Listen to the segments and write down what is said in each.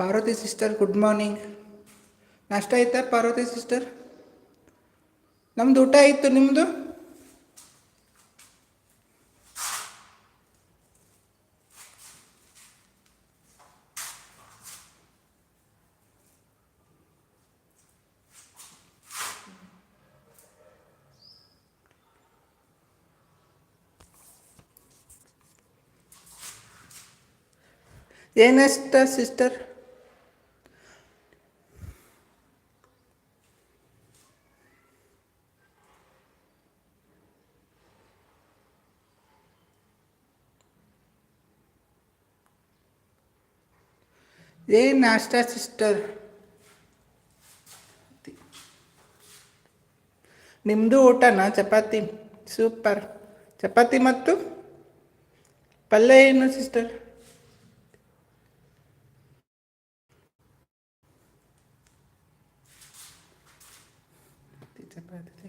Parvati sister good morning ನಾಷ್ಟ ಆಯ್ತಾ Parvati sister ನಮ್ದು ಊಟ ಆಯಿತು ನಿಮ್ಮದು ಏನಷ್ಟ ಸಿಸ್ಟರ್ ಏನು ನಾಷ್ಟ ಸಿಸ್ಟರ್. ನಿಮ್ಮದು ಊಟನಾ? ಚಪಾತಿ. ಸೂಪರ್. ಚಪಾತಿ ಮತ್ತು ಪಲ್ಯ ಏನು ಸಿಸ್ಟರ್ ಚಪಾತಿ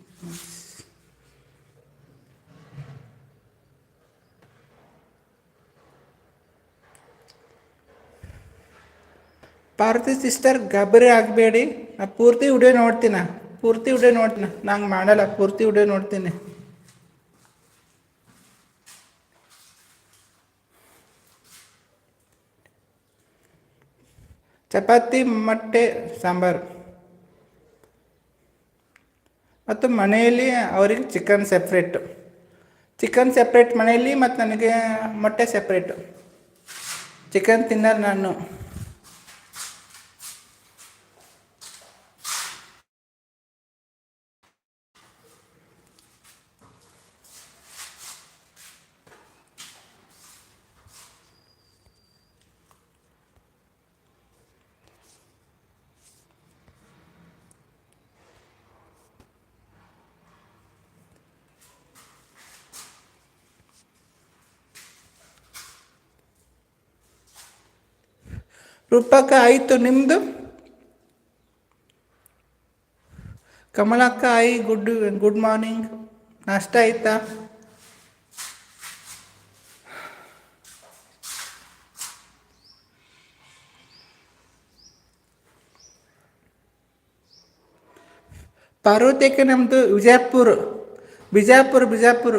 ಪಾರ್ವತಿ ಸಿಸ್ಟರ್ ಗಬರಿ ಆಗಬೇಡಿ. ನಾ ಪೂರ್ತಿ ವಿಡಿಯೋ ನೋಡ್ತೀನ. ಪೂರ್ತಿ ವಿಡಿಯೋ ನೋಡ್ತೀನಿ. ನಂಗೆ ಮಾಡಲ್ಲ. ಪೂರ್ತಿ ವಿಡಿಯೋ ನೋಡ್ತೀನಿ. ಚಪಾತಿ, ಮೊಟ್ಟೆ, ಸಾಂಬಾರು. ಮತ್ತು ಮನೆಯಲ್ಲಿ ಅವರಿಗೆ ಚಿಕನ್ ಸೆಪ್ರೇಟು ಚಿಕನ್ ಸೆಪ್ರೇಟ್ ಮನೆಯಲ್ಲಿ ಮತ್ತು ನನಗೆ ಮೊಟ್ಟೆ ಸೆಪ್ರೇಟು ಚಿಕನ್ ತಿನ್ನೋದು ನಾನು. ರೂಪಕ್ಕ ಆಯಿತು ನಿಮ್ಮದು ಕಮಲಕ್ಕ ಆಯಿ ಗುಡ್ ಗುಡ್ ಮಾರ್ನಿಂಗ್ ನಾಷ್ಟ ಆಯ್ತಾ? ಪಾರ್ವತಿಯಕ್ಕೆ ನಮ್ಮದು ವಿಜಯಪುರ. ಬಿಜಾಪುರ ಬಿಜಾಪುರ.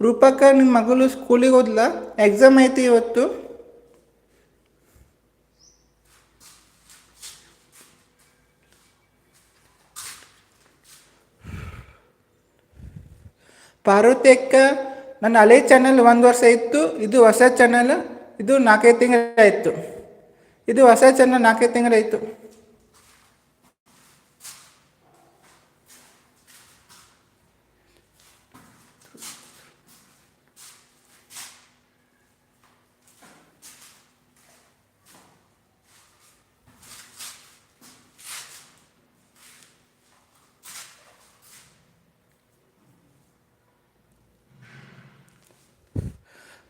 ರೂಪಕ್ಕ ನಿಮ್ಮ ಮಗಳು ಸ್ಕೂಲಿಗೆ ಹೋದ್ಲ? ಎಕ್ಸಾಮ್ ಐತಿ ಇವತ್ತು. ಪಾರ್ವತಿ ಅಕ್ಕ, ನನ್ನ ಹಳೆ ಚಾನಲ್ ಒಂದು ವರ್ಷ ಇತ್ತು, ಇದು ಹೊಸ ಚಾನಲ್ ಇದು ನಾಲ್ಕೈದು ತಿಂಗಳಾಯಿತು ಇದು ಹೊಸ ಚಾನಲ್ ನಾಲ್ಕೈದು ತಿಂಗಳಾಯಿತು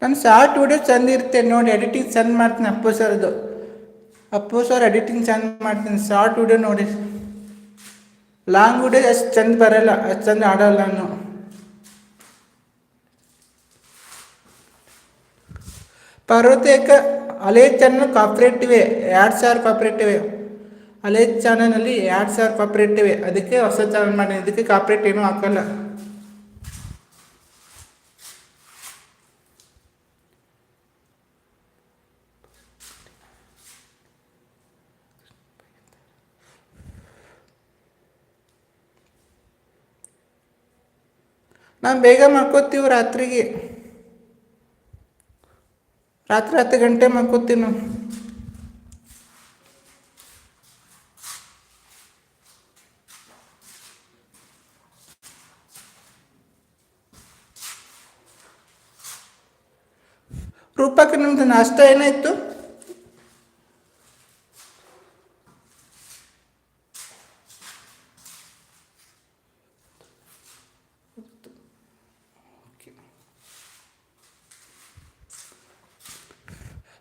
ನಾನು ಶಾರ್ಟ್ ವಿಡಿಯೋ ಚೆಂದ ಇರ್ತೇನೆ ನೋಡಿ ಎಡಿಟಿಂಗ್ ಚೆಂದ ಮಾಡ್ತೀನಿ ಅಪ್ಪು ಸರ್ದು ಅಪ್ಪು ಸರ್ ಎಡಿಟಿಂಗ್ ಚೆಂದ ಮಾಡ್ತೀನಿ ಶಾರ್ಟ್ ವಿಡಿಯೋ ನೋಡಿ. ಲಾಂಗ್ ವಿಡಿಯೋ ಅಷ್ಟು ಚೆಂದ ಬರಲ್ಲ, ಅಷ್ಟು ಚೆಂದ ಆಡಲ್ಲ ನಾನು. ಪರ್ವತೇಕ, ಹಳೆ ಚಾನಲ್ ಕಾಪ್ರೇಟಿವೆ ಎರಡು ಸಾವಿರ ಕಾಪ್ರೇಟಿವೆ ಹಳೆ ಚಾನಲಲ್ಲಿ ಎರಡು ಸಾವಿರ ಕಾಪ್ರೇಟ್ ಇವೆ. ಅದಕ್ಕೆ ಹೊಸ ಚಾನಲ್ ಮಾಡಿ ಇದಕ್ಕೆ ಕಾಪ್ರೇಟ್ ಏನೂ ಹಾಕಲ್ಲ. ನಾವು ಬೇಗ ಮಾಡ್ಕೋತೀವಿ ರಾತ್ರಿಗೆ. ರಾತ್ರಿ ಹತ್ತು ಗಂಟೆ ಮಾಡ್ಕೋತೀವಿ ನಾವು ರೂಪಕ್ಕೆ ನಿಮ್ದು ನಾಷ್ಟ ಏನಾಯ್ತು?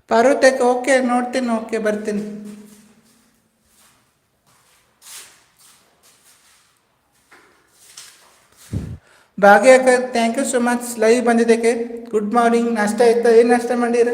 ಪಾರ್ವತಕ್ಕೆ ಓಕೆ, ನೋಡ್ತೀನಿ, ಓಕೆ, ಬರ್ತೀನಿ. ಭಾಗ್ಯಕ್ಕ thank you so much live ಬಂದಿದ್ದಕ್ಕೆ. ಗುಡ್ ಮಾರ್ನಿಂಗ್ ನಾಷ್ಟ ಆಯ್ತಾ? ಏನು ನಾಷ್ಟ ಮಾಡಿರ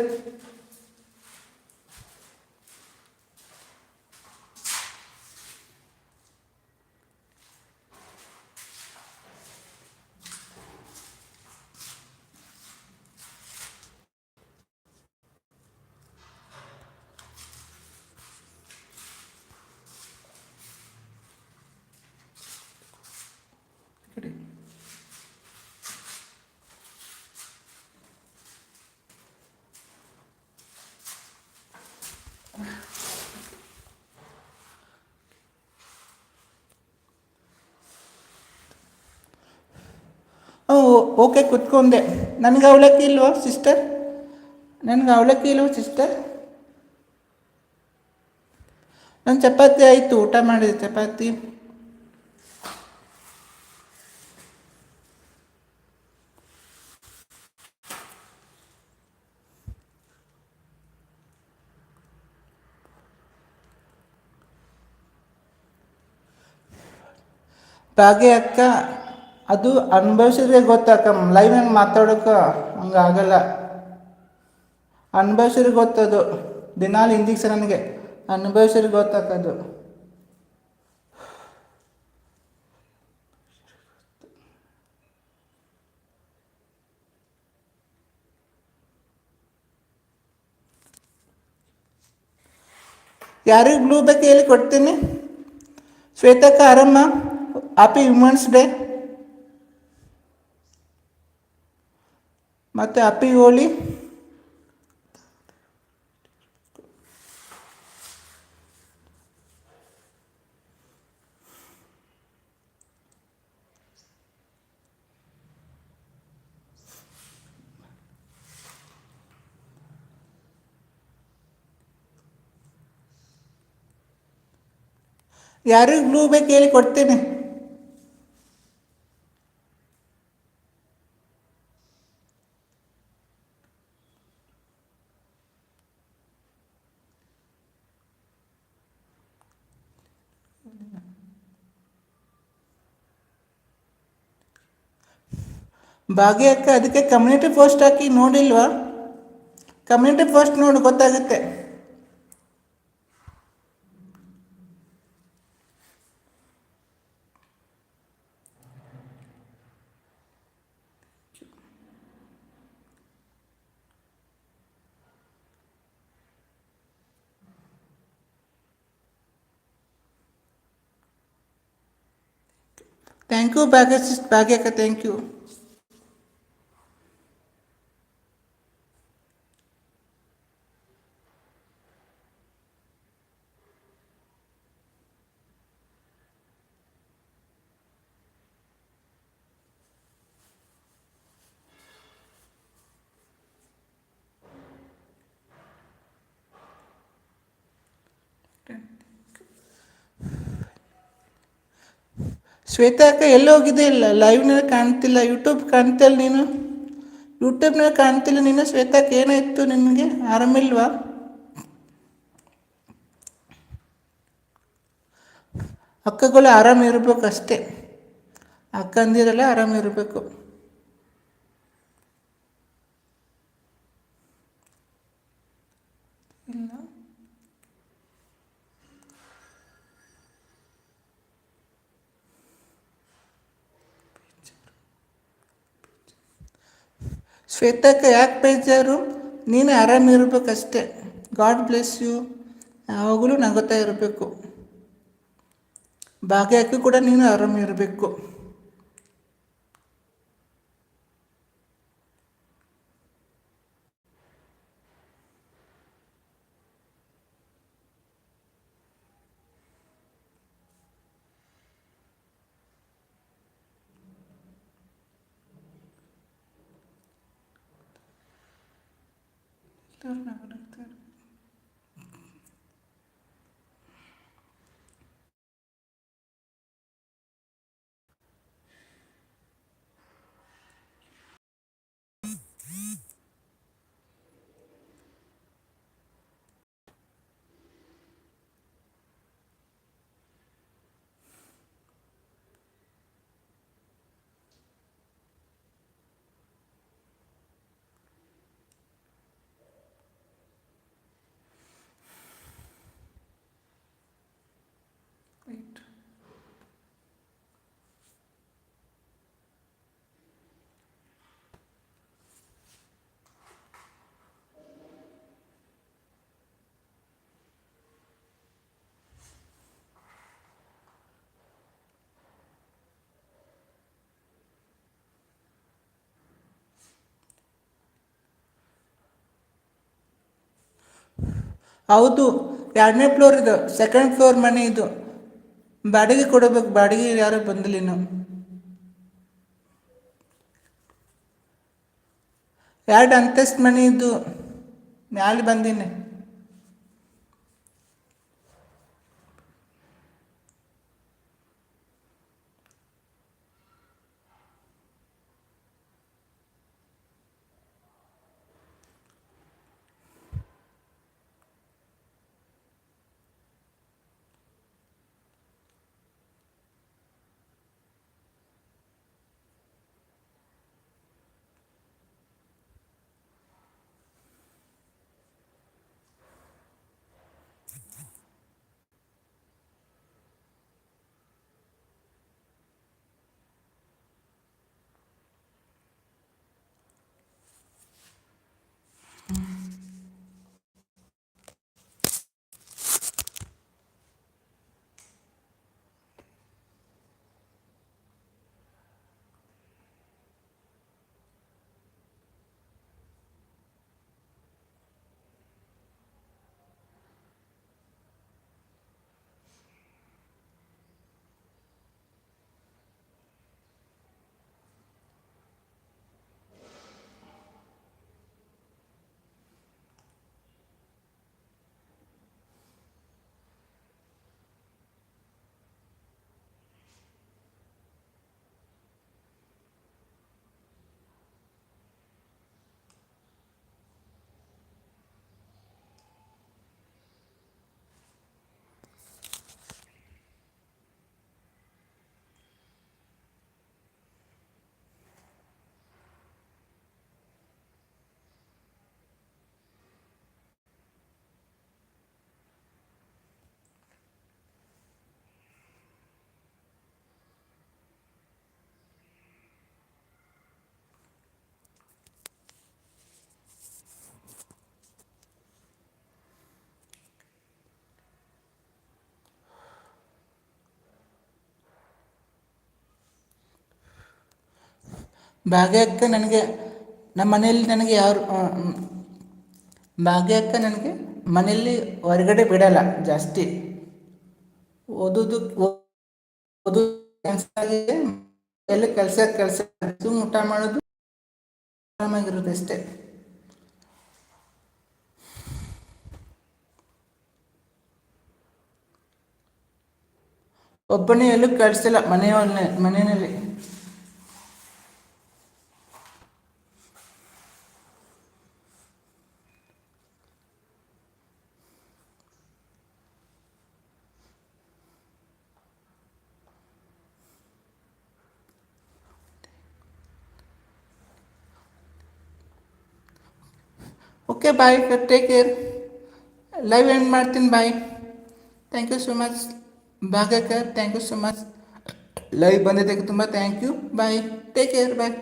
ಓಕೆ, ಕುತ್ಕೊಂಡೆ. ನನಗೆ ಅವಲಕ್ಕಿ ಇಲ್ವೋ ಸಿಸ್ಟರ್ ನನಗೆ ಅವಲಕ್ಕಿ ಇಲ್ವೋ ಸಿಸ್ಟರ್ ನನ್ನ ಚಪಾತಿ ಆಯಿತು, ಊಟ ಮಾಡಿದೆ, ಚಪಾತಿ. ಭಾಗ್ಯ ಅಕ್ಕ ಅದು ಅನುಭವಿಸಿದ್ರೆ ಗೊತ್ತಾಕಮ್ಮ ಲೈವ್ನಲ್ಲಿ ಮಾತಾಡೋಕೆ ಹಂಗೆ ಆಗಲ್ಲ. ಅನುಭವಿಸಿದ್ರೆ ಗೊತ್ತದು. ದಿನಾಲು ಇಂಜೆಕ್ಷನ್ ನನಗೆ. ಅನುಭವಿಸಿದ್ರೆ ಗೊತ್ತಾಕದು ಯಾರಿಗೆ ಬ್ಲೂ ಬೇಕು ಹೇಳಿ ಕೊಡ್ತೀನಿ? ಶ್ವೇತಕ್ಕ ಆರಮ್ಮ ಹ್ಯಾಪಿ ವುಮೆನ್ಸ್ ಡೇ ಮತ್ತು ಹ್ಯಾಪಿ ಹೋಳಿ. ಯಾರಿಗೆ ಬ್ಲೂ ಬೇಕು ಹೇಳಿ ಕೊಡ್ತೀನಿ. ಭಾಗ್ಯಕ್ಕ ಅದಕ್ಕೆ ಕಮ್ಯುನಿಟಿ ಪೋಸ್ಟ್ ಹಾಕಿ ನೋಡಿಲ್ವಾ? ಕಮ್ಯುನಿಟಿ ಪೋಸ್ಟ್ ನೋಡಿ ಗೊತ್ತಾಗುತ್ತೆ. Thank you Bhagya, ಭಾಗ್ಯಕ್ಕ thank you Shweta ಅಕ್ಕ ಎಲ್ಲಿ ಹೋಗಿದೆ ಇಲ್ಲ. ಲೈವ್ನಲ್ಲಿ ಕಾಣ್ತಿಲ್ಲ. ಯೂಟ್ಯೂಬ್ ಕಾಣ್ತಿಲ್ಲ ನೀನು? ಯೂಟ್ಯೂಬ್ನಲ್ಲಿ ಕಾಣ್ತಿಲ್ಲ ನೀನು? ಶ್ವೇತಾಕ್ ಏನಾಯಿತು ನಿನಗೆ? ಆರಾಮಿಲ್ವಾ? ಅಕ್ಕಗಳು ಆರಾಮಿರಬೇಕು ಅಷ್ಟೇ. ಅಕ್ಕಂದಿರಲ್ಲ ಆರಾಮಿರಬೇಕು ಶ್ವೇತಕ್ಕ ಯಾಕೆ ಬೇಜಾರು? ನೀನು ಆರಾಮಿರ್ಬೇಕಷ್ಟೇ ಗಾಡ್ ಬ್ಲೆಸ್ ಯು. ಯಾವಾಗಲೂ ನಗುತ್ತಾ ಇರಬೇಕು. ಭಾಗ್ಯಕ್ಕೂ ಕೂಡ ನೀನು ಆರಾಮಿರಬೇಕು torna ಹೌದು, ಎರಡನೇ ಫ್ಲೋರ್ ಇದು ಸೆಕೆಂಡ್ ಫ್ಲೋರ್ ಮನೆ ಇದು. ಬಾಡಿಗೆ ಕೊಡಬೇಕು, ಬಾಡಿಗೆ ಯಾರು ಬಂದಿಲ್ಲ ಇನ್ನು. ಎರಡು ಅಂತಸ್ತು ಮನೆ ಇದು. ಮ್ಯಾಲೆ ಬಂದೀನಿ. ಭಾಗ್ಯಕ್ಕ ನನಗೆ, ನಮ್ಮ ಮನೆಯಲ್ಲಿ ನನಗೆ ಯಾರು ಭಾಗ್ಯಕ್ಕ ನನಗೆ ಮನೆಯಲ್ಲಿ ಹೊರಗಡೆ ಬಿಡಲ್ಲ, ಜಾಸ್ತಿ. ಓದೋದು, ಓದು ಎಲ್ಲ ಕೆಲಸ ಕೆಲಸ ಊಟ ಮಾಡೋದು ಆರಾಮಾಗಿರೋದು ಅಷ್ಟೇ. ಒಬ್ಬನೇ ಎಲ್ಲೂ ಕಳಿಸಿಲ್ಲ ಮನೆಯಲ್ಲೇ ಮನೆಯಲ್ಲಿ. Okay bye take care live end ಮಾಡ್ತೀನಿ bye thank you so much ಭಾಗ್ಯಕರ್ thank you so much live ಬಂದಿದ್ದಕ್ಕೆ ತುಂಬ thank you bye take care bye